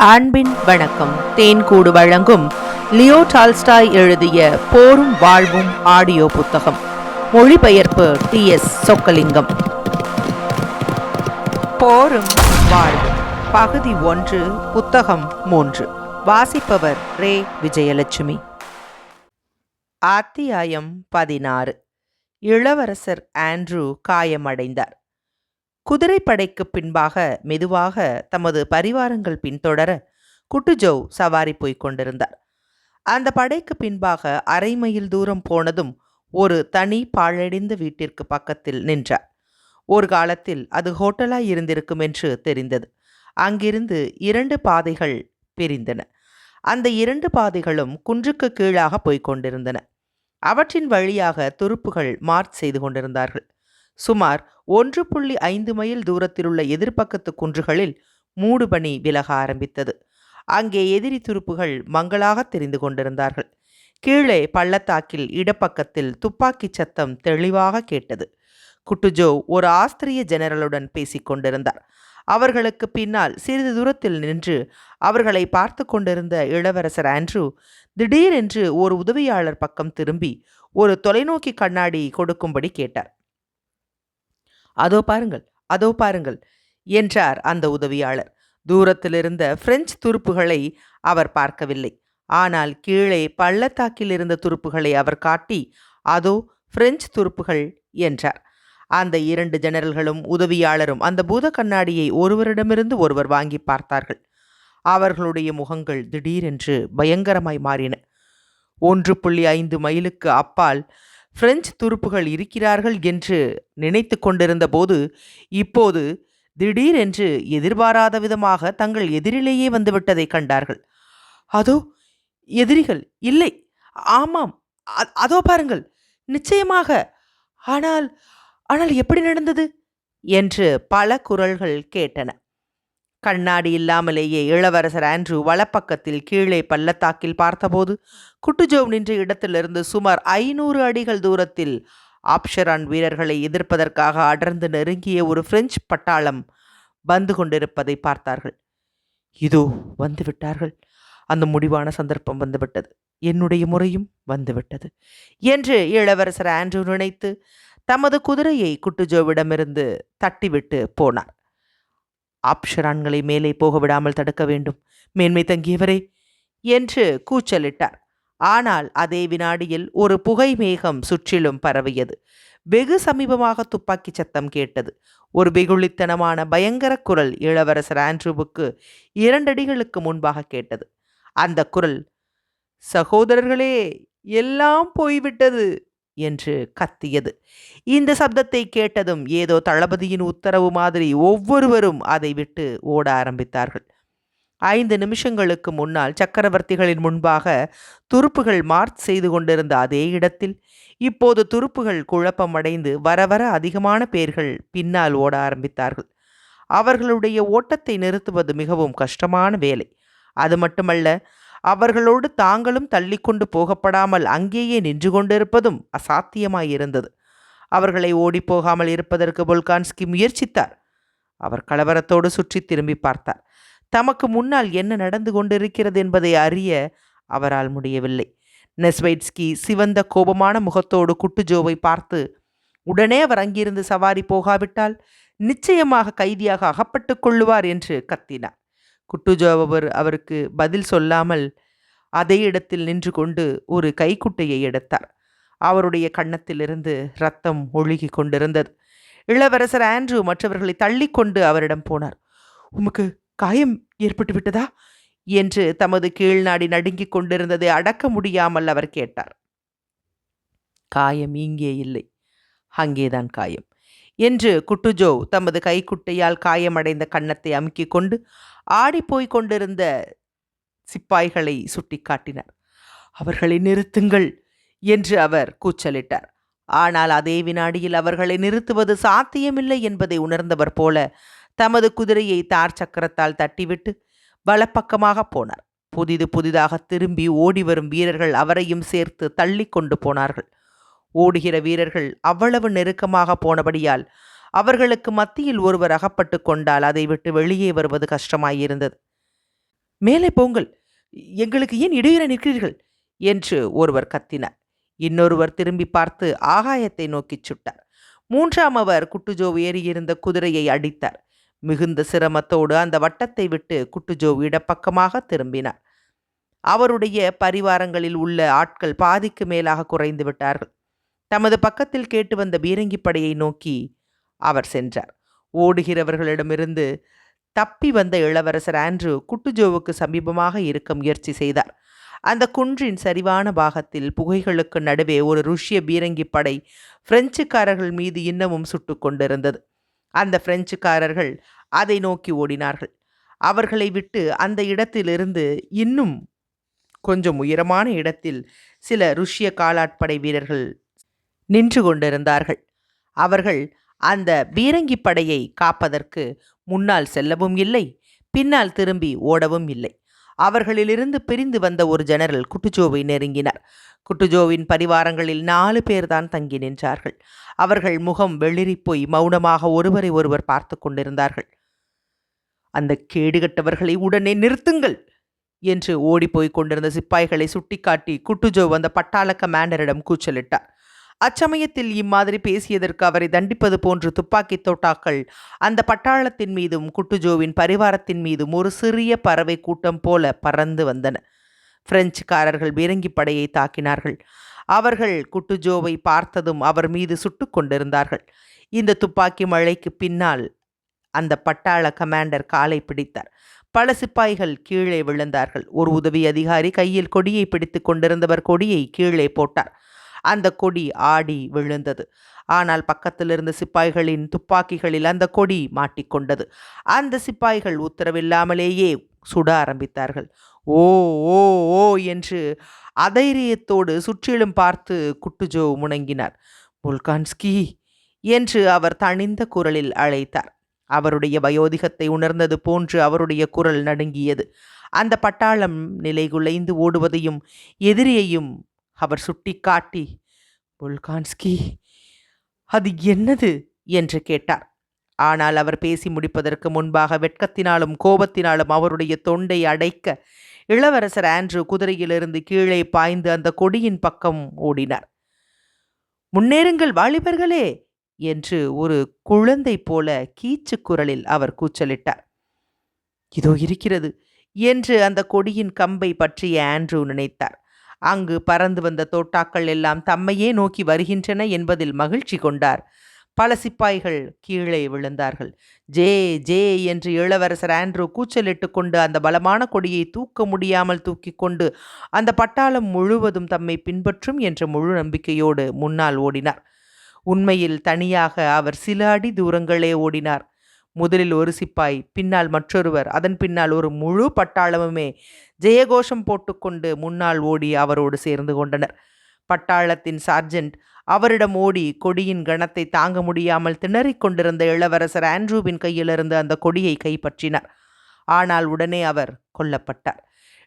அன்பின் வணக்கம். தேன்கூடு வழங்கும் லியோ டால்ஸ்டாய் எழுதிய போரும் வாழ்வும் ஆடியோ புத்தகம். மொழிபெயர்ப்பு டி எஸ் சொக்கலிங்கம். போரும் வாழ்வும். பகுதி ஒன்று புத்தகம் மூன்று. வாசிப்பவர் ரே. விஜயலட்சுமி. அத்தியாயம் பதினாறு. இளவரசர் ஆண்ட்ரூ காயமடைந்தார். குதிரைப்படைக்கு பின்பாக மெதுவாக தமது பரிவாரங்கள் பின்தொடர குட்டுஜோ சவாரி போய்க் கொண்டிருந்தார். அந்த படைக்கு பின்பாக அரை மைல் தூரம் போனதும் ஒரு தனி பாழடைந்த வீட்டிற்கு பக்கத்தில் நின்றார். ஒரு காலத்தில் அது ஹோட்டலாய் இருந்திருக்கும் என்று தெரிந்தது. அங்கிருந்து இரண்டு பாதைகள் பிரிந்தன. அந்த இரண்டு பாதைகளும் குன்றுக்கு கீழாக போய்க் கொண்டிருந்தன. அவற்றின் வழியாக துருப்புகள் மார்ச் செய்து கொண்டிருந்தார்கள். சுமார் ஒன்று புள்ளி ஐந்து மைல் தூரத்திலுள்ள எதிர்ப்பக்கத்து குன்றுகளில் மூடுபனி விலக ஆரம்பித்தது. அங்கே எதிரி துருப்புகள் மங்களாக தெரிந்து கொண்டிருந்தார்கள். கீழே பள்ளத்தாக்கில் இடப்பக்கத்தில் துப்பாக்கிச் சத்தம் தெளிவாக கேட்டது. குட்டுஜோ ஒரு ஆஸ்திரிய ஜெனரலுடன் பேசிக்கொண்டிருந்தார் அவர்களுக்கு பின்னால் சிறிது தூரத்தில் நின்று அவர்களை பார்த்து கொண்டிருந்த இளவரசர் ஆண்ட்ரூ திடீரென்று ஒரு உதவியாளர் பக்கம் திரும்பி ஒரு தொலைநோக்கி கண்ணாடி கொடுக்கும்படி கேட்டார். அதோ பாருங்கள் அதோ பாருங்கள் என்றார் அந்த உதவியாளர். தூரத்தில் இருந்த பிரெஞ்சு துருப்புகளை அவர் பார்க்கவில்லை. ஆனால் கீழே பள்ளத்தாக்கில் இருந்த துருப்புகளை அவர் காட்டி அதோ பிரெஞ்சு துருப்புகள் என்றார். அந்த இரண்டு ஜெனரல்களும் உதவியாளரும் அந்த பூத கண்ணாடியை ஒருவரிடமிருந்து ஒருவர் வாங்கி பார்த்தார்கள். அவர்களுடைய முகங்கள் திடீரென்று பயங்கரமாய் மாறின. ஒன்று புள்ளி ஐந்து மைலுக்கு அப்பால் பிரெஞ்சு துருப்புகள் இருக்கிறார்கள் என்று நினைத்து கொண்டிருந்த போது இப்போது திடீரென்று எதிர்பாராத விதமாக தங்கள் எதிரிலேயே வந்துவிட்டதை கண்டார்கள். அதோ எதிரிகள் இல்லை ஆமாம் அதோ பாருங்கள் நிச்சயமாக ஆனால் ஆனால் எப்படி நடந்தது? என்று பல குரல்கள் கேட்டன. கண்ணாடி இல்லாமலேயே இளவரசர் ஆண்ட்ரூ வலப்பக்கத்தில் கீழே பள்ளத்தாக்கில் பார்த்தபோது குட்டுஜோவ் நின்ற இடத்திலிருந்து சுமார் ஐநூறு அடிகள் தூரத்தில் ஆப்ஷரான் வீரர்களை எதிர்ப்பதற்காக அடர்ந்து நெருங்கிய ஒரு பிரெஞ்சு பட்டாளம் வந்து கொண்டிருப்பதை பார்த்தார்கள். இதோ வந்துவிட்டார்கள் அந்த முடிவான சந்தர்ப்பம் வந்துவிட்டது என்னுடைய முறையும் வந்துவிட்டது என்று இளவரசர் ஆண்ட்ரூ நினைத்து தமது குதிரையை குட்டுஜோவிடமிருந்து தட்டிவிட்டு போனார். ஆப்ஷரான்களை மேலே போக விடாமல் தடுக்க வேண்டும். மேன்மை தங்கியவரே! என்று கூச்சலிட்டார். ஆனால் அதே வினாடியில் ஒரு புகை மேகம் சுற்றிலும் பரவியது. வெகு சமீபமாக துப்பாக்கி சத்தம் கேட்டது. ஒரு வெகுளித்தனமான பயங்கர குரல் இளவரசர் ஆண்ட்ரூவுக்கு இரண்டடிகளுக்கு முன்பாக கேட்டது. அந்த குரல் சகோதரர்களே எல்லாம் போய்விட்டது. என்று கத்தியது. இந்த சப்தத்தை கேட்டதும் ஏதோ தளபதியின் உத்தரவு மாதிரி ஒவ்வொருவரும் அதை விட்டு ஓட ஆரம்பித்தார்கள். ஐந்து நிமிஷங்களுக்கு முன்னால் சக்கரவர்த்திகளின் முன்பாக துருப்புகள் மார்ச் செய்து கொண்டிருந்த அதே இடத்தில் இப்போது துருப்புகள் குழப்பமடைந்து வர வர அதிகமான பேர்கள் பின்னால் ஓட ஆரம்பித்தார்கள். அவர்களுடைய ஓட்டத்தை நிறுத்துவது மிகவும் கஷ்டமான வேலை. அது மட்டுமல்ல அவர்களோடு தாங்களும் தள்ளிக்கொண்டு போகப்படாமல் அங்கேயே நின்று கொண்டிருப்பதும் அசாத்தியமாயிருந்தது. அவர்களை ஓடிப்போகாமல் இருப்பதற்கு பொல்கான்ஸ்கி முயற்சித்தார். அவர் கலவரத்தோடு சுற்றி திரும்பி பார்த்தார். தமக்கு முன்னால் என்ன நடந்து கொண்டிருக்கிறது என்பதை அறிய அவரால் முடியவில்லை. நெஸ்வைட்ஸ்கி சிவந்த கோபமான முகத்தோடு குட்டுஜோவை பார்த்து உடனே அவர் அங்கிருந்து சவாரி போகாவிட்டால் நிச்சயமாக கைதியாக அகப்பட்டுக் கொள்ளுவார் என்று கத்தினார். குட்டுஜோ அவர் அவருக்கு பதில் சொல்லாமல் அதே இடத்தில் நின்று கொண்டு ஒரு கைக்குட்டையை எடுத்தார். அவருடைய கன்னத்திலிருந்து ரத்தம் ஒழுகி கொண்டிருந்தது. இளவரசர் ஆண்ட்ரூ மற்றவர்களை தள்ளிக்கொண்டு அவரிடம் போனார். உமக்கு காயம் ஏற்பட்டு விட்டதா? என்று தமது கீழ்நாடி நடுங்கிக் கொண்டிருந்ததை அடக்க முடியாமல் அவர் கேட்டார். காயம் இங்கே இல்லை. அங்கேதான் காயம். என்று குட்டுஜோ தமது கைக்குட்டையால் காயமடைந்த கன்னத்தை அமுக்கிக் கொண்டு ஆடிப்போய் கொண்டிருந்த சிப்பாய்களை சுட்டிக்காட்டினார். அவர்களை நிறுத்துங்கள் என்று அவர் கூச்சலிட்டார். ஆனால் அதே வினாடியில் அவர்களை நிறுத்துவது சாத்தியமில்லை என்பதை உணர்ந்தவர் போல தமது குதிரையை தார் சக்கரத்தால் தட்டிவிட்டு வலப்பக்கமாக போனார். புதிது புதிதாக திரும்பி ஓடி வரும் வீரர்கள் அவரையும் சேர்த்து தள்ளி கொண்டு போனார்கள். ஓடுகிற வீரர்கள் அவ்வளவு நெருக்கமாக போனபடியால் அவர்களுக்கு மத்தியில் ஒருவர் அகப்பட்டு கொண்டால் அதை விட்டு வெளியே வருவது கஷ்டமாயிருந்தது. மேலே போங்கள். எங்களுக்கு ஏன் இடையூற நிற்கிறீர்கள்? என்று ஒருவர் கத்தினார். இன்னொருவர் திரும்பி பார்த்து ஆகாயத்தை நோக்கிச் சுட்டார். மூன்றாம் அவர் குட்டுஜோ ஏறியிருந்த குதிரையை அடித்தார். மிகுந்த சிரமத்தோடு அந்த வட்டத்தை விட்டு குட்டுஜோ இடப்பக்கமாக திரும்பினார். அவருடைய பரிவாரங்களில் உள்ள ஆட்கள் பாதிக்கு மேலாக குறைந்து விட்டார்கள். தமது பக்கத்தில் கேட்டு வந்த பீரங்கிப்படையை நோக்கி அவர் சென்றார். ஓடுகிறவர்களிடமிருந்து தப்பி வந்த இளவரசர் ஆண்ட்ரூ குட்டுஜோவுக்கு சமீபமாக இருக்க முயற்சி செய்தார். அந்த குன்றின் சரிவான பாகத்தில் புகைகளுக்கு நடுவே ஒரு ருஷ்ய பீரங்கி படை பிரெஞ்சுக்காரர்கள் மீது இன்னமும் சுட்டு கொண்டிருந்தது. அந்த பிரெஞ்சுக்காரர்கள் அதை நோக்கி ஓடினார்கள். அவர்களை விட்டு அந்த இடத்திலிருந்து இன்னும் கொஞ்சம் உயரமான இடத்தில் சில ருஷ்ய காலாட்படை வீரர்கள் நின்று கொண்டிருந்தார்கள். அவர்கள் அந்த பீரங்கி படையை காப்பதற்கு முன்னால் செல்லவும் இல்லை பின்னால் திரும்பி ஓடவும் இல்லை. அவர்களிலிருந்து பிரிந்து வந்த ஒரு ஜெனரல் குட்டுஜோவை நெருங்கினார். குட்டுஜோவின் பரிவாரங்களில் நாலு பேர்தான் தங்கி நின்றார்கள். அவர்கள் முகம் வெளிரி போய் மௌனமாக ஒருவரை ஒருவர் பார்த்து கொண்டிருந்தார்கள். அந்த கேடுகட்டவர்களை உடனே நிறுத்துங்கள் என்று ஓடிப்போய் கொண்டிருந்த சிப்பாய்களை சுட்டிக்காட்டி குட்டுஜோ அந்த பட்டாள கமாண்டரிடம் கூச்சலிட்டார். அச்சமயத்தில் இம்மாதிரி பேசியதற்கு அவரை தண்டிப்பது போன்று துப்பாக்கி தோட்டாக்கள் அந்த பட்டாளத்தின் மீதும் குட்டுஜோவின் பரிவாரத்தின் மீதும் ஒரு சிறிய பறவை கூட்டம் போல பறந்து வந்தன. பிரெஞ்சுக்காரர்கள் பீரங்கி படையை தாக்கினார்கள். அவர்கள் குட்டுஜோவை பார்த்ததும் அவர் மீது சுட்டு கொண்டிருந்தார்கள். இந்த துப்பாக்கி மழைக்கு பின்னால் அந்த பட்டாள கமாண்டர் காலை பிடித்தார். பல சிப்பாய்கள் கீழே விழுந்தார்கள். ஒரு உதவி அதிகாரி கையில் கொடியை பிடித்து கொண்டிருந்தவர் கொடியை கீழே போட்டார். அந்த கொடி ஆடி விழுந்தது. ஆனால் பக்கத்தில் இருந்த சிப்பாய்களின் துப்பாக்கிகளில் அந்த கொடி மாட்டிக்கொண்டது. அந்த சிப்பாய்கள் உத்தரவில்லாமலேயே சுட ஆரம்பித்தார்கள். ஓ ஓ ஓ என்று அதைரியத்தோடு சுற்றிலும் பார்த்து குட்டுஜோ முணங்கினார். புல்கான்ஸ்கி என்று அவர் தணிந்த குரலில் அழைத்தார். அவருடைய வயோதிகத்தை உணர்ந்தது போன்று அவருடைய குரல் நடுங்கியது. அந்த பட்டாளம் நிலைகுலைந்து ஓடுவதையும் எதிரியையும் அவர் சுட்டிக்காட்டி புல்கான்ஸ்கி அது என்னது? என்று கேட்டார். ஆனால் அவர் பேசி முடிப்பதற்கு முன்பாக வெட்கத்தினாலும் கோபத்தினாலும் அவருடைய தொண்டை அடைக்க இளவரசர் ஆண்ட்ரூ குதிரையிலிருந்து கீழே பாய்ந்து அந்த கொடியின் பக்கம் ஓடினார். முன்னேறுங்கள் வாலிபர்களே! என்று ஒரு குழந்தை போல கீச்சு குரலில் அவர் கூச்சலிட்டார். இதோ இருக்கிறது என்று அந்த கொடியின் கம்பை பற்றிய ஆண்ட்ரூ நினைத்தார். அங்கு பறந்து வந்த தோட்டாக்கள் எல்லாம் தம்மையே நோக்கி வருகின்றன என்பதில் மகிழ்ச்சி கொண்டார். பல சிப்பாய்கள் கீழே விழுந்தார்கள். ஜே ஜே என்று இளவரசர் ஆண்ட்ரூ கூச்சலிட்டு கொண்டு அந்த பலமான கொடியை தூக்க முடியாமல் தூக்கி கொண்டு அந்த பட்டாளம் முழுவதும் தம்மை பின்பற்றும் என்ற முழு நம்பிக்கையோடு முன்னால் ஓடினார். உண்மையில் தனியாக அவர் சில அடி தூரங்களே ஓடினார். முதலில் ஒரு சிப்பாய் பின்னால் மற்றொருவர் அதன் பின்னால் ஒரு முழு பட்டாளமுமே ஜெயகோஷம் போட்டுக்கொண்டு முன்னால் ஓடி அவரோடு சேர்ந்து கொண்டனர். பட்டாளத்தின் சார்ஜென்ட் அவரிடம் ஓடி கொடியின் கணத்தை தாங்க முடியாமல் திணறிக் கொண்டிருந்த இளவரசர் ஆண்ட்ரூவின் கையிலிருந்து அந்த கொடியை கைப்பற்றினார். ஆனால் உடனே அவர் கொல்லப்பட்டார்.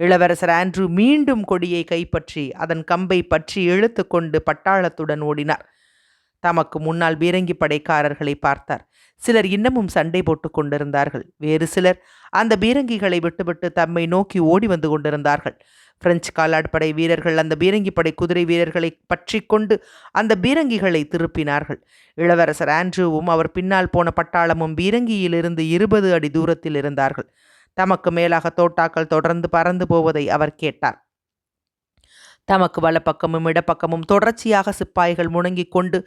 இளவரசர் ஆண்ட்ரூ மீண்டும் கொடியை கைப்பற்றி அதன் கம்பை பற்றி இழுத்து கொண்டு பட்டாளத்துடன் ஓடினார். தமக்கு முன்னால் பீரங்கி படைக்காரர்களை பார்த்தார். சிலர் இன்னமும் சண்டை போட்டு கொண்டிருந்தார்கள். வேறு சிலர் அந்த பீரங்கிகளை விட்டுவிட்டு தம்மை நோக்கி ஓடி வந்து கொண்டிருந்தார்கள். பிரெஞ்சு காலாட்படை வீரர்கள் அந்த பீரங்கிப்படை குதிரை வீரர்களை பற்றி கொண்டு அந்த பீரங்கிகளை திருப்பினார்கள். இளவரசர் ஆண்ட்ரூவும் அவர் பின்னால் போன பட்டாளமும் பீரங்கியிலிருந்து இருபது அடி தூரத்தில் இருந்தார்கள். தமக்கு மேலாக தோட்டாக்கள் தொடர்ந்து பறந்து போவதை அவர் கேட்டார். தமக்கு வலப்பக்கமும் இடப்பக்கமும் தொடர்ச்சியாக சிப்பாய்கள் முணங்கிக் கொண்டு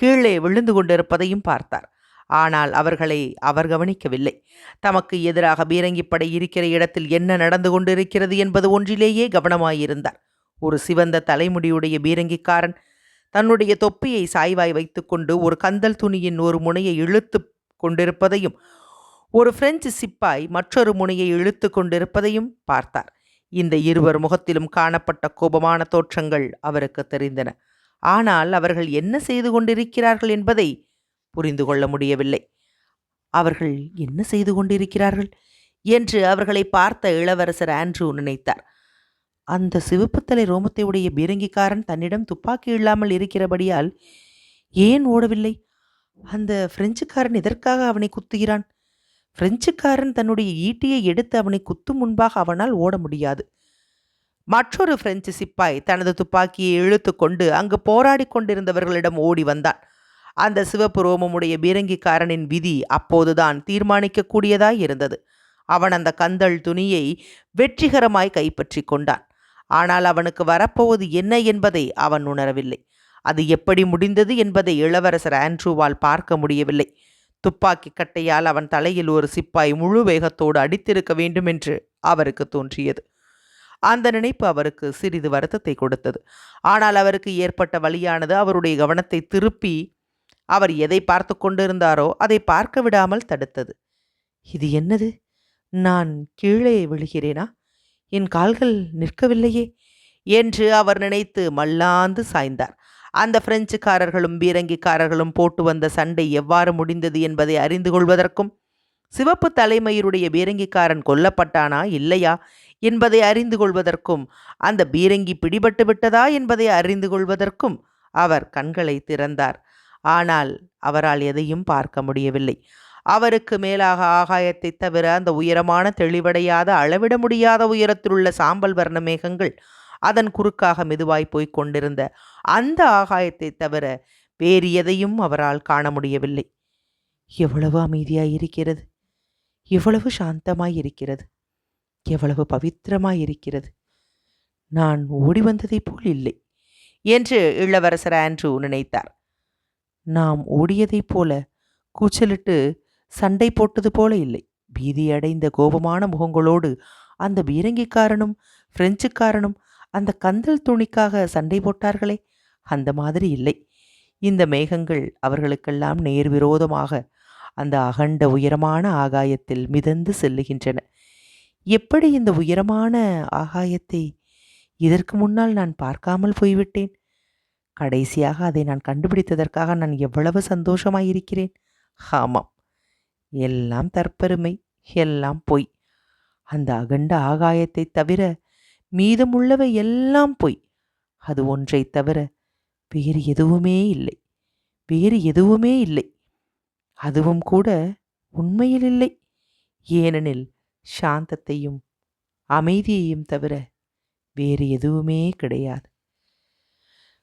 கீழே விழுந்து கொண்டிருப்பதையும் பார்த்தார். ஆனால் அவர்களை அவர் கவனிக்கவில்லை. தமக்கு எதிராக பீரங்கிப்படை இருக்கிற இடத்தில் என்ன நடந்து கொண்டிருக்கிறது என்பது ஒன்றிலேயே கவனமாயிருந்தார். ஒரு சிவந்த தலைமுடியுடைய பீரங்கிக்காரன் தன்னுடைய தொப்பியை சாய்வாய் வைத்துக்கொண்டு ஒரு கந்தல் துணியின் ஒரு முனையை இழுத்து கொண்டிருப்பதையும் ஒரு பிரெஞ்சு சிப்பாய் மற்றொரு முனையை இழுத்து கொண்டிருப்பதையும் பார்த்தார். இந்த இருவர் முகத்திலும் காணப்பட்ட கோபமான தோற்றங்கள் அவருக்கு தெரிந்தன. ஆனால் அவர்கள் என்ன செய்து கொண்டிருக்கிறார்கள் என்பதை புரிந்து கொள்ள முடியவில்லை. அவர்கள் என்ன செய்து கொண்டிருக்கிறார்கள் என்று அவர்களை பார்த்த இளவரசர் ஆண்ட்ரூ நினைத்தார். அந்த சிவப்புத்தலை ரோமத்தை உடைய பீரங்கிக்காரன் தன்னிடம் துப்பாக்கி இல்லாமல் இருக்கிறபடியால் ஏன் ஓடவில்லை? அந்த பிரெஞ்சுக்காரன் எதற்காக அவனை குத்துகிறான்? பிரெஞ்சுக்காரன் தன்னுடைய ஈட்டியை எடுத்து அவனை குத்து முன்பாக அவனால் ஓட முடியாது. மற்றொரு பிரெஞ்சு சிப்பாய் தனது துப்பாக்கியை இழுத்து கொண்டு அங்கு போராடி கொண்டிருந்தவர்களிடம் ஓடி வந்தான். அந்த சிவப்பு ரோமமுடைய பீரங்கிக்காரனின் விதி அப்போதுதான் தீர்மானிக்கக்கூடியதாய் இருந்தது. அவன் அந்த கந்தள் துணியை வெற்றிகரமாய் கைப்பற்றி கொண்டான். ஆனால் அவனுக்கு வரப்போவது என்ன என்பதை அவன் உணரவில்லை. அது எப்படி முடிந்தது என்பதை இளவரசர் ஆண்ட்ரூவால் பார்க்க முடியவில்லை. துப்பாக்கி கட்டையால் அவன் தலையில் ஒரு சிப்பாய் முழு வேகத்தோடு அடித்திருக்க வேண்டும் என்று அவருக்கு தோன்றியது. அந்த நினைப்பு அவருக்கு சிறிது வருத்தத்தை கொடுத்தது. ஆனால் அவருக்கு ஏற்பட்ட வழியானது அவருடைய கவனத்தை திருப்பி அவர் எதை பார்த்து கொண்டிருந்தாரோ அதை பார்க்க விடாமல் தடுத்தது. இது என்னது? நான் கீழே விழுகிறேனா? என் கால்கள் நிற்கவில்லையே? என்று அவர் நினைத்து மல்லாந்து சாய்ந்தார். அந்த பிரெஞ்சுக்காரர்களும் பீரங்கிக்காரர்களும் போட்டு வந்த சண்டை எவ்வாறு முடிந்தது என்பதை அறிந்து கொள்வதற்கும் சிவப்பு தலைமயிருடைய பீரங்கிக்காரன் கொல்லப்பட்டானா இல்லையா என்பதை அறிந்து கொள்வதற்கும் அந்த பீரங்கி பிடிபட்டு விட்டதா என்பதை அறிந்து கொள்வதற்கும் அவர் கண்களை திறந்தார். ஆனால் அவரால் எதையும் பார்க்க முடியவில்லை. அவருக்கு மேலாக ஆகாயத்தை தவிர அந்த உயரமான தெளிவடையாத அளவிட முடியாத உயரத்தில் உள்ள சாம்பல் வர்ண மேகங்கள் அதன் குறுக்காக மெதுவாய் போய்க் கொண்டிருந்த அந்த ஆகாயத்தை தவிர வேறு எதையும் அவரால் காண முடியவில்லை. எவ்வளவு அமைதியாய் இருக்கிறது எவ்வளவு சாந்தமாய் இருக்கிறது எவ்வளவு பவித்திரமாய் இருக்கிறது நான் ஓடி வந்ததைப் போல் இல்லை என்று இளவரசர் ஆண்ட்ரூ நினைத்தார். நாம் ஓடியதைப் போல கூச்சலிட்டு சண்டை போட்டது போல இல்லை. பீதியடைந்த கோபமான முகங்களோடு அந்த பீரங்கிக்காரனும் பிரெஞ்சுக்காரனும் அந்த கந்தல் துணிக்காக சண்டை போட்டார்களே? அந்த மாதிரி இல்லை. இந்த மேகங்கள் அவர்களுக்கெல்லாம் நேர்விரோதமாக அந்த அகண்ட உயரமான ஆகாயத்தில் மிதந்து செல்லுகின்றன. எப்படி இந்த உயரமான ஆகாயத்தை இதற்கு முன்னால் நான் பார்க்காமல் போய்விட்டேன்? கடைசியாக அதை நான் கண்டுபிடித்ததற்காக நான் எவ்வளவு சந்தோஷமாயிருக்கிறேன்? ஆமாம். எல்லாம் தற்பெருமை. எல்லாம் பொய். அந்த அகண்ட ஆகாயத்தை தவிர மீதமுள்ளவை எல்லாம் பொய். அது ஒன்றை தவிர வேறு எதுவுமே இல்லை. வேறு எதுவுமே இல்லை. அதுவும் கூட உண்மையில் இல்லை. ஏனெனில் சாந்தத்தையும் அமைதியையும் தவிர வேறு எதுவுமே கிடையாது.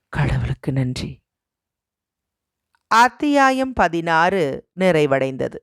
கடவுளுக்கு நன்றி. அத்தியாயம் பதினாறு நிறைவடைந்தது.